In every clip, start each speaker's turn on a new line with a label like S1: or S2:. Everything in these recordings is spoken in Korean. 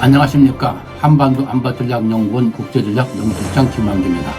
S1: 안녕하십니까. 한반도 안바전략연구원 국제전략 연구실장 김만기입니다.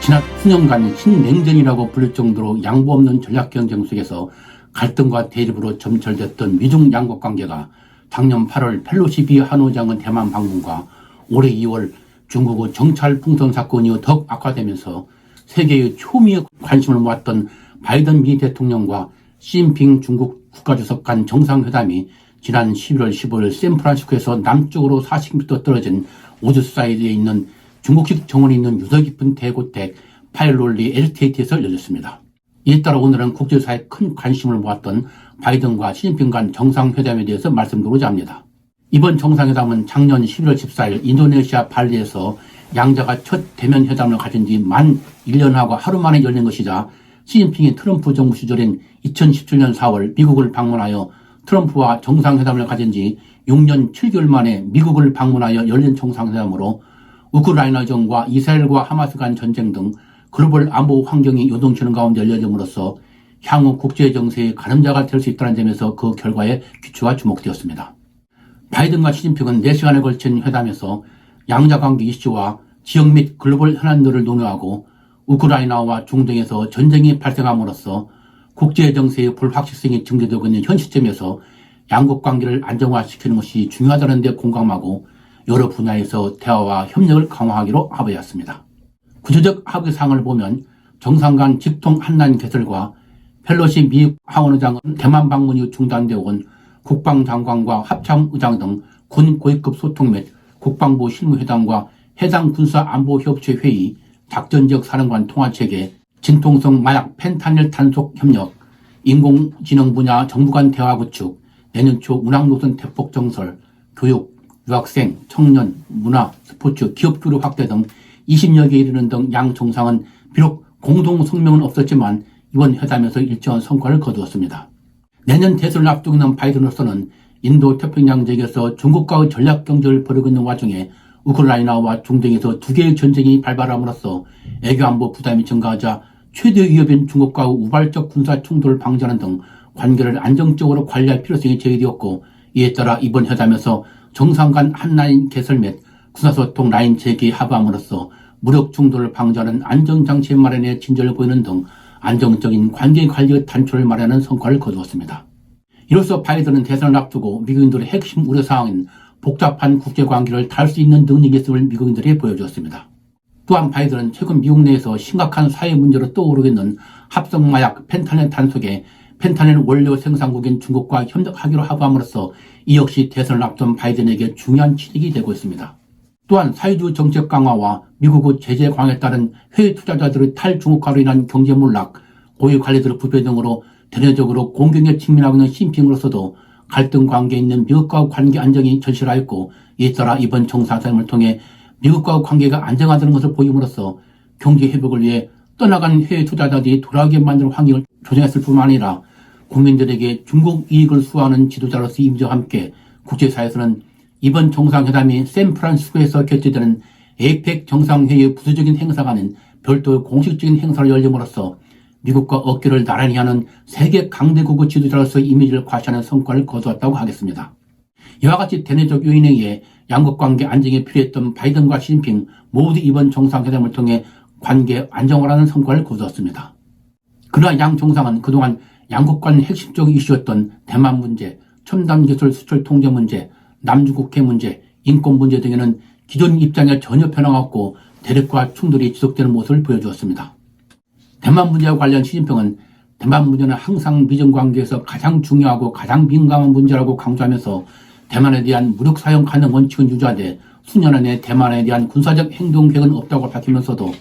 S1: 지난 수년간 신냉전이라고 부를 정도로 양보 없는 전략 경쟁 속에서 갈등과 대립으로 점철됐던 미중 양국 관계가 작년 8월 펠로시비 한호장은 대만 방문과 올해 2월 중국의 정찰 풍선 사건 이후 더욱 악화되면서 세계의 초미의 관심을 모았던 바이든 미 대통령과 시진핑 중국 국가주석 간 정상회담이 지난 11월 15일 샌프란시스코에서 남쪽으로 40km 떨어진 오즈사이드에 있는 중국식 정원이 있는 유서 깊은 대고택 파일롤리 에스테이트에서 열렸습니다. 이에 따라 오늘은 국제사에 큰 관심을 모았던 바이든과 시진핑 간 정상회담에 대해서 말씀드리고자 합니다. 이번 정상회담은 작년 11월 14일 인도네시아 발리에서 양자가 첫 대면 회담을 가진 지 만 1년하고 하루 만에 열린 것이자 시진핑이 트럼프 정부 시절인 2017년 4월 미국을 방문하여 트럼프와 정상회담을 가진 지 6년 7개월 만에 미국을 방문하여 열린 정상회담으로 우크라이나전과 이스라엘과 하마스 간 전쟁 등 글로벌 안보 환경이 요동치는 가운데 열려짐으로써 향후 국제 정세의 가름자가 될 수 있다는 점에서 그 결과에 귀추가 주목되었습니다. 바이든과 시진핑은 4시간에 걸친 회담에서 양자 관계 이슈와 지역 및 글로벌 현안들을 논의하고 우크라이나와 중동에서 전쟁이 발생함으로써 국제 정세의 불확실성이 증대되고 있는 현 시점에서 양국 관계를 안정화시키는 것이 중요하다는 데 공감하고 여러 분야에서 대화와 협력을 강화하기로 합의했습니다. 구체적 합의 사항을 보면 정상 간 직통 한난 개설과 펠로시 미 하원의장은 대만 방문 이후 중단되어 온 국방장관과 합참의장 등 군 고위급 소통 및 국방부 실무회담과 해당 군사안보협체 회의, 작전지역 사령관 통화체계, 진통성 마약 펜타닐 단속 협력, 인공지능 분야 정부 간 대화 구축, 내년 초 운항노선 대폭 정설, 교육, 유학생, 청년, 문화, 스포츠, 기업 교류 확대 등 20여 개 이르는 등 양 정상은 비록 공동 성명은 없었지만 이번 회담에서 일정한 성과를 거두었습니다. 내년 대선을 앞두고 있는 바이든으로서는 인도 태평양 지역에서 중국과의 전략 경쟁을 벌이고 있는 와중에 우크라이나와 중동에서 두 개의 전쟁이 발발함으로써 애교 안보 부담이 증가하자 최대 위협인 중국과의 우발적 군사 충돌을 방지하는 등 관계를 안정적으로 관리할 필요성이 제기되었고 이에 따라 이번 회담에서 정상 간 한라인 개설 및 군사소통 라인 재개 합의함으로써 무력 충돌을 방지하는 안정장치 마련에 진전을 보이는 등 안정적인 관계 관리의 단초를 마련하는 성과를 거두었습니다. 이로써 바이든은 대선을 앞두고 미국인들의 핵심 우려사항인 복잡한 국제관계를 다룰 수 있는 능력이 있음을 미국인들이 보여주었습니다. 또한 바이든은 최근 미국 내에서 심각한 사회 문제로 떠오르고 있는 합성마약 펜타닐 단속에 펜타닐 원료 생산국인 중국과 협력하기로 합의함으로써 이 역시 대선을 앞둔 바이든에게 중요한 취직이 되고 있습니다. 또한 사회주의 정책 강화와 미국의 제재 강화에 따른 해외 투자자들의 탈중국화로 인한 경제 몰락, 고위 관리들의 부패 등으로 대내적으로 공경에 직면하고 있는 심핑으로서도 갈등 관계에 있는 미국과 관계 안정이 절실하였고 이에 따라 이번 정상회담을 통해 미국과 관계가 안정화되는 것을 보임으로써 경제 회복을 위해 떠나간 해외 투자자들이 돌아오게 만드는 환경을 조정했을 뿐만 아니라 국민들에게 중국 이익을 수호하는 지도자로서 임자와 함께 국제사회에서는 이번 정상회담이 샌프란시스코에서 개최되는 에이펙 정상회의의 부수적인 행사가 아닌 별도의 공식적인 행사를 열림으로써 미국과 어깨를 나란히 하는 세계 강대국의 지도자로서 이미지를 과시하는 성과를 거두었다고 하겠습니다. 이와 같이 대내적 요인에 의해 양국 관계 안정에 필요했던 바이든과 시진핑 모두 이번 정상회담을 통해 관계 안정화라는 성과를 거두었습니다. 그러나 양 정상은 그동안 양국 간 핵심적 이슈였던 대만 문제, 첨단 기술 수출 통제 문제, 남중국해 문제, 인권 문제 등에는 기존 입장에 전혀 변화가 없고 대립과 충돌이 지속되는 모습을 보여주었습니다. 대만 문제와 관련 시진핑은 대만 문제는 항상 미중 관계에서 가장 중요하고 가장 민감한 문제라고 강조하면서 대만에 대한 무력 사용 가능 원칙은 유지하되 수년 안에 대만에 대한 군사적 행동 계획은 없다고 밝히면서도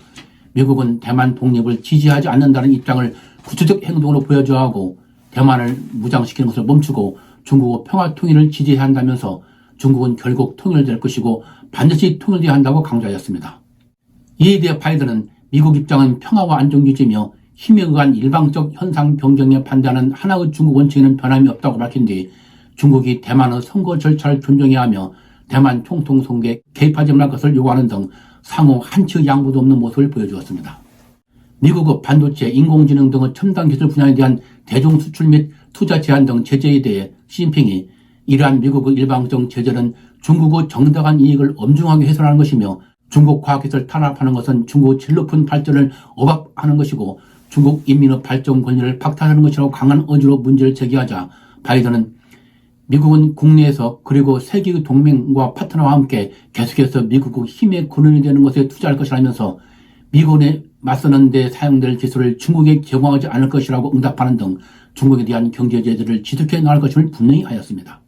S1: 미국은 대만 독립을 지지하지 않는다는 입장을 구체적 행동으로 보여줘야 하고 대만을 무장시키는 것을 멈추고 중국의 평화 통일을 지지해야 한다면서 중국은 결국 통일될 것이고 반드시 통일돼야 한다고 강조하였습니다. 이에 대해 바이든은 미국 입장은 평화와 안정 유지며 힘에 의한 일방적 현상 변경에 반대하는 하나의 중국 원칙에는 변함이 없다고 밝힌 뒤 중국이 대만의 선거 절차를 존중해야 하며 대만 총통 선거에 개입하지 말 것을 요구하는 등 상호 한치 양보도 없는 모습을 보여주었습니다. 미국의 반도체, 인공지능 등의 첨단 기술 분야에 대한 대중 수출 및 투자 제한 등 제재에 대해 시진핑이 이러한 미국의 일방적 제재는 중국의 정당한 이익을 엄중하게 훼손하는 것이며 중국 과학기술 탄압하는 것은 중국의 질 높은 발전을 억압하는 것이고 중국 인민의 발전 권리를 박탈하는 것이라고 강한 어조로 문제를 제기하자 바이든은 미국은 국내에서 그리고 세계의 동맹과 파트너와 함께 계속해서 미국의 힘의 근원이 되는 것에 투자할 것이라면서 미군에 맞서는 데 사용될 기술을 중국에 제공하지 않을 것이라고 응답하는 등 중국에 대한 경제 제재를 지속해 나갈 것임을 분명히 하였습니다.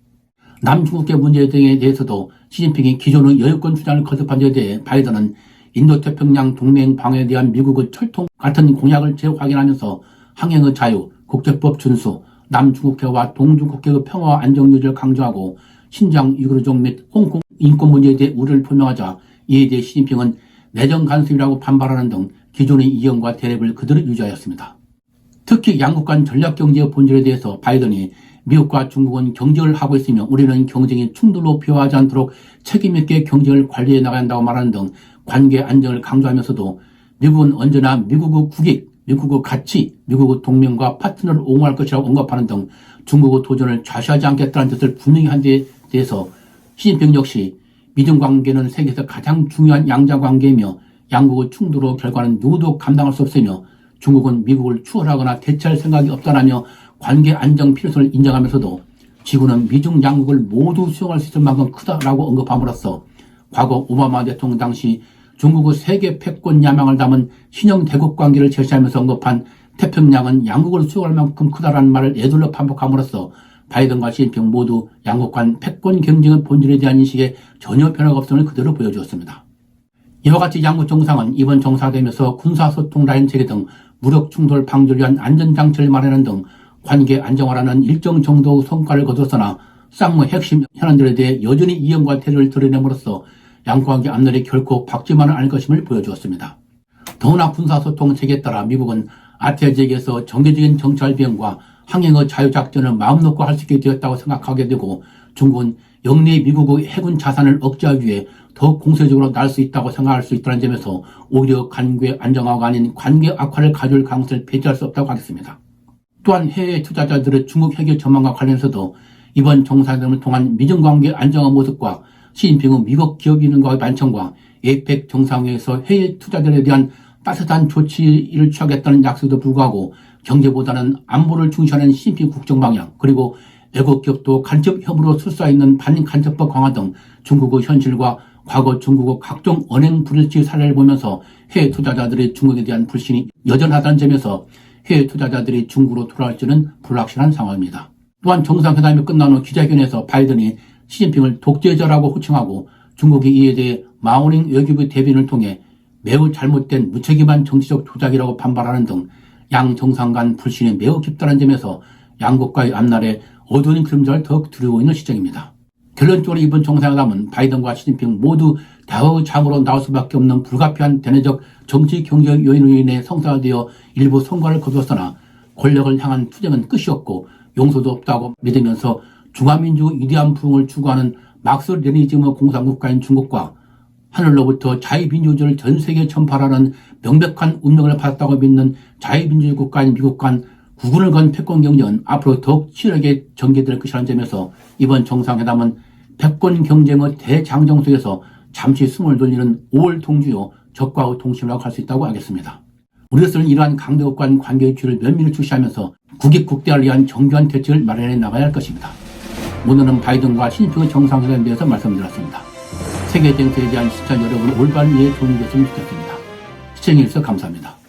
S1: 남중국해 문제 등에 대해서도 시진핑이 기존의 여유권 주장을 거듭한 데 대해 바이든은 인도태평양 동맹 방어에 대한 미국의 철통 같은 공약을 재확인하면서 항행의 자유, 국제법 준수, 남중국해와 동중국해의 평화와 안정 유지를 강조하고 신장 유구르족 및 홍콩 인권 문제에 대해 우려를 표명하자 이에 대해 시진핑은 내정 간섭이라고 반발하는 등 기존의 이견과 대립을 그대로 유지하였습니다. 특히 양국 간 전략 경제의 본질에 대해서 바이든이 미국과 중국은 경쟁을 하고 있으며 우리는 경쟁이 충돌로 비화하지 않도록 책임있게 경쟁을 관리해 나가야 한다고 말하는 등 관계 안정을 강조하면서도 미국은 언제나 미국의 국익, 미국의 가치, 미국의 동맹과 파트너를 옹호할 것이라고 언급하는 등 중국의 도전을 좌시하지 않겠다는 뜻을 분명히 한 데 대해서 시진핑 역시 미중 관계는 세계에서 가장 중요한 양자 관계이며 양국의 충돌의 결과는 누구도 감당할 수 없으며 중국은 미국을 추월하거나 대체할 생각이 없다라며 관계 안정 필요성을 인정하면서도 지구는 미중 양국을 모두 수용할 수 있을 만큼 크다라고 언급함으로써 과거 오바마 대통령 당시 중국의 세계 패권 야망을 담은 신형 대국 관계를 제시하면서 언급한 태평양은 양국을 수용할 만큼 크다라는 말을 애둘러 반복함으로써 바이든과 시진핑 모두 양국 간 패권 경쟁의 본질에 대한 인식에 전혀 변화가 없음을 그대로 보여주었습니다. 이와 같이 양국 정상은 이번 정사되면서 군사소통 라인 체계 등 무력 충돌 방지를 위한 안전장치를 마련하는 등 관계 안정화라는 일정 정도 성과를 거뒀으나 쌍무 핵심 현안들에 대해 여전히 이연과 태도를 드러냄으로써 양국관계 앞날이 결코 밝지만은 않을 것임을 보여주었습니다. 더구나 군사소통 체계에 따라 미국은 아태아 지역에서 정기적인 정찰 비행과 항행의 자유작전을 마음 놓고 할 수 있게 되었다고 생각하게 되고 중국은 영내 미국의 해군 자산을 억제하기 위해 더 공세적으로 날 수 있다고 생각할 수 있다는 점에서 오히려 관계 안정화가 아닌 관계 악화를 가져올 가능성을 배제할 수 없다고 하겠습니다. 또한 해외 투자자들의 중국 핵의 전망과 관련해서도 이번 정상회담을 통한 미중 관계 안정화 모습과 시진핑의 미국 기업 인원과의 반청과 에펙 정상회에서 해외 투자들에 대한 따뜻한 조치를 취하겠다는 약속에도 불구하고 경제보다는 안보를 중시하는 시진핑 국정 방향 그리고 외국 기업도 간접 혐의로 출사 있는 반간접법 강화 등 중국의 현실과 과거 중국의 각종 언행 불일치 사례를 보면서 해외 투자자들의 중국에 대한 불신이 여전하다는 점에서 해외 투자자들이 중국으로 돌아올지는 불확실한 상황입니다. 또한 정상회담이 끝난 후 기자회견에서 바이든이 시진핑을 독재자라고 호칭하고 중국이 이에 대해 마오닝 외교부 대변을 통해 매우 잘못된 무책임한 정치적 조작이라고 반발하는 등 양 정상 간 불신이 매우 깊다는 점에서 양국과의 앞날에 어두운 그림자를 더욱 두려워 있는 시점입니다. 결론적으로 이번 정상회담은 바이든과 시진핑 모두 대화의 장으로 나올 수밖에 없는 불가피한 대내적 정치 경제 요인으로 인해 성사되어 일부 성과를 거두었으나 권력을 향한 투쟁은 끝이 없고 용서도 없다고 믿으면서 중화민주의 위대한 부흥을 추구하는 막스 레니즘의 공산국가인 중국과 하늘로부터 자유민주주의를 전 세계에 전파하는 명백한 운명을 받았다고 믿는 자유민주주의 국가인 미국 간 구분을 건 패권 경쟁은 앞으로 더욱 치열하게 전개될 것이라는 점에서 이번 정상회담은 패권 경쟁의 대장정 속에서 잠시 숨을 돌리는 5월 동주요 적과의 동심이라고 할 수 있다고 하겠습니다. 우리로서는 이러한 강대국 간 관계의 주를 면밀히 주시하면서 국익 국대를 위한 정교한 대책을 마련해 나가야 할 것입니다. 오늘은 바이든과 시진핑의 정상회담에 대해서 말씀드렸습니다. 세계 정세에 대한 시청 여러분 올바른 이해 도움이 됐으면 좋겠습니다. 시청해주셔서 감사합니다.